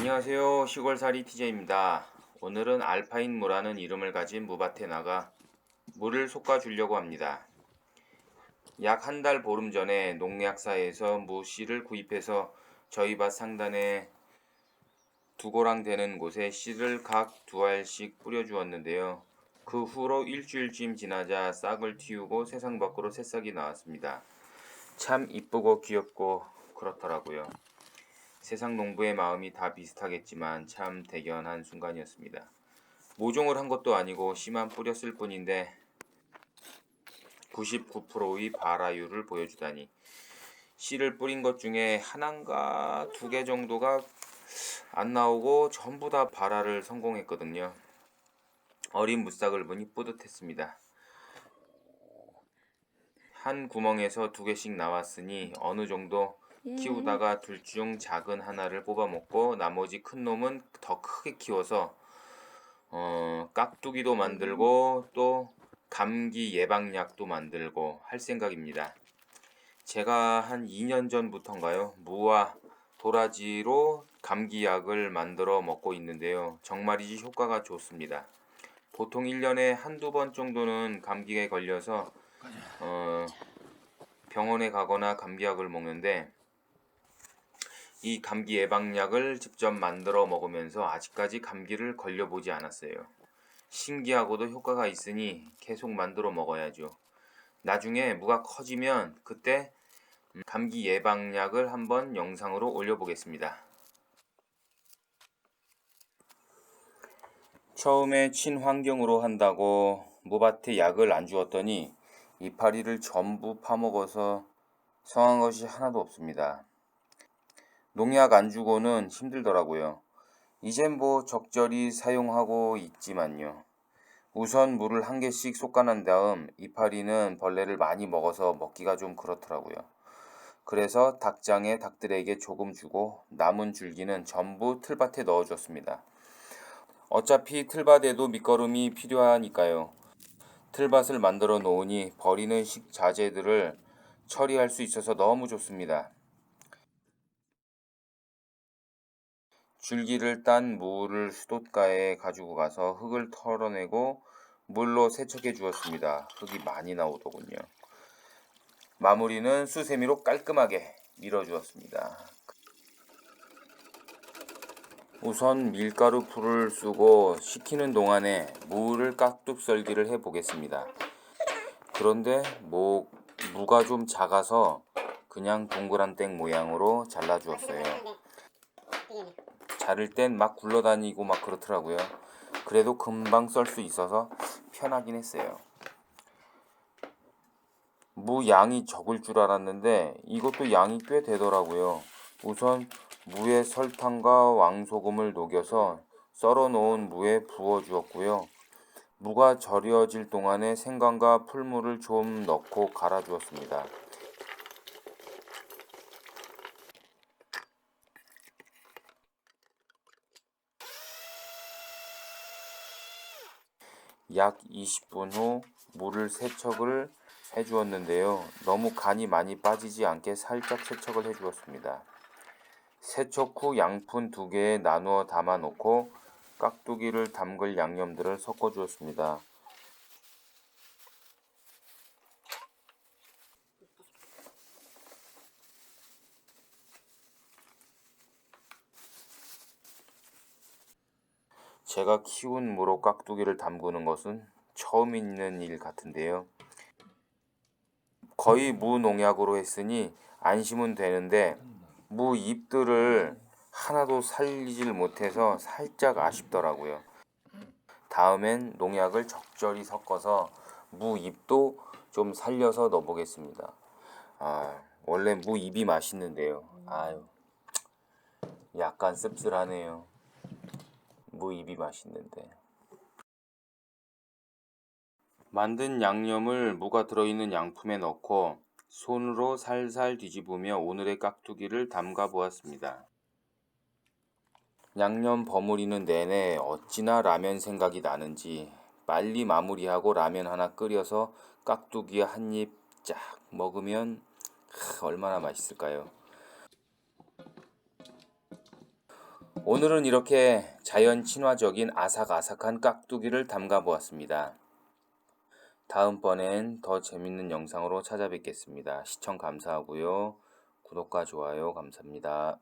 안녕하세요. 시골살이 TJ입니다. 오늘은 알파인 무라는 이름을 가진 무밭에 나가 물을 솎아주려고 합니다. 약 한 달 보름 전에 농약사에서 무 씨를 구입해서 저희 밭 상단에 두 고랑 되는 곳에 씨를 각 두 알씩 뿌려주었는데요. 그 후로 일주일쯤 지나자 싹을 틔우고 세상 밖으로 새싹이 나왔습니다. 참 이쁘고 귀엽고 그렇더라고요. 세상 농부의 마음이 다 비슷하겠지만 참 대견한 순간이었습니다. 모종을 한 것도 아니고 씨만 뿌렸을 뿐인데 99%의 발화율을 보여주다니 씨를 뿌린 것 중에 하나인가 두 개 정도가 안 나오고 전부 다 발화를 성공했거든요. 어린 무싹을 보니 뿌듯했습니다. 한 구멍에서 두 개씩 나왔으니 어느 정도 키우다가 둘 중 작은 하나를 뽑아 먹고 나머지 큰 놈은 더 크게 키워서 어, 깍두기도 만들고 또 감기 예방약도 만들고 할 생각입니다. 제가 한 2년 전부터인가요? 무와 도라지로 감기약을 만들어 먹고 있는데요. 정말이지 효과가 좋습니다. 보통 1년에 한두 번 정도는 감기에 걸려서 어, 병원에 가거나 감기약을 먹는데 이 감기 예방약을 직접 만들어 먹으면서 아직까지 감기를 걸려보지 않았어요. 신기하고도 효과가 있으니 계속 만들어 먹어야죠. 나중에 무가 커지면 그때 음, 감기 예방약을 한번 영상으로 올려보겠습니다. 처음에 친환경으로 한다고 무밭에 약을 안 주었더니 이파리를 전부 파먹어서 성한 것이 하나도 없습니다. 농약 안 주고는 힘들더라고요. 이젠 뭐 적절히 사용하고 있지만요. 우선 물을 한 개씩 솎아난 다음 이파리는 벌레를 많이 먹어서 먹기가 좀 그렇더라고요. 그래서 닭장에 닭들에게 조금 주고 남은 줄기는 전부 틀밭에 넣어줬습니다. 어차피 틀밭에도 밑거름이 필요하니까요. 틀밭을 만들어 놓으니 버리는 식자재들을 처리할 수 있어서 너무 좋습니다. 줄기를 딴 무를 수도가에 가지고 가서 흙을 털어내고 물로 세척해 주었습니다. 흙이 많이 나오더군요. 마무리는 수세미로 깔끔하게 밀어 주었습니다. 우선 밀가루 풀을 쓰고 식히는 동안에 무를 깍둑 썰기를 해 보겠습니다. 그런데 뭐 무가 좀 작아서 그냥 동그란 땡 모양으로 잘라 주었어요. 자를 땐 막 굴러다니고 막 그렇더라고요. 그래도 금방 썰 수 있어서 편하긴 했어요. 무 양이 적을 줄 알았는데 이것도 양이 꽤 되더라고요. 우선 무에 설탕과 왕소금을 녹여서 썰어 놓은 무에 부어 주었고요. 무가 절여질 동안에 생강과 풀무를 좀 넣고 갈아 주었습니다. 약 20분 후 물을 세척을 해 주었는데요. 너무 간이 많이 빠지지 않게 살짝 세척을 해 주었습니다. 세척 후 양푼 두 개에 나누어 담아 놓고 깍두기를 담글 양념들을 섞어 주었습니다. 제가 키운 무로 깍두기를 담그는 것은 처음 있는 일 같은데요. 거의 무농약으로 했으니 안심은 되는데 무 잎들을 하나도 살리질 못해서 살짝 아쉽더라고요. 다음엔 농약을 적절히 섞어서 무 잎도 좀 살려서 넣어보겠습니다. 아, 원래 무 잎이 맛있는데요. 아유, 약간 씁쓸하네요. 무 잎이 맛있는데. 만든 양념을 무가 들어있는 양품에 넣고 손으로 살살 뒤집으며 오늘의 깍두기를 담가 보았습니다. 양념 버무리는 내내 어찌나 라면 생각이 나는지 빨리 마무리하고 라면 하나 끓여서 깍두기 한입 쫙 먹으면 하, 얼마나 맛있을까요? 오늘은 이렇게 자연 친화적인 아삭아삭한 깍두기를 담가 보았습니다. 다음번엔 더 재밌는 영상으로 찾아뵙겠습니다. 시청 감사하고요. 구독과 좋아요 감사합니다.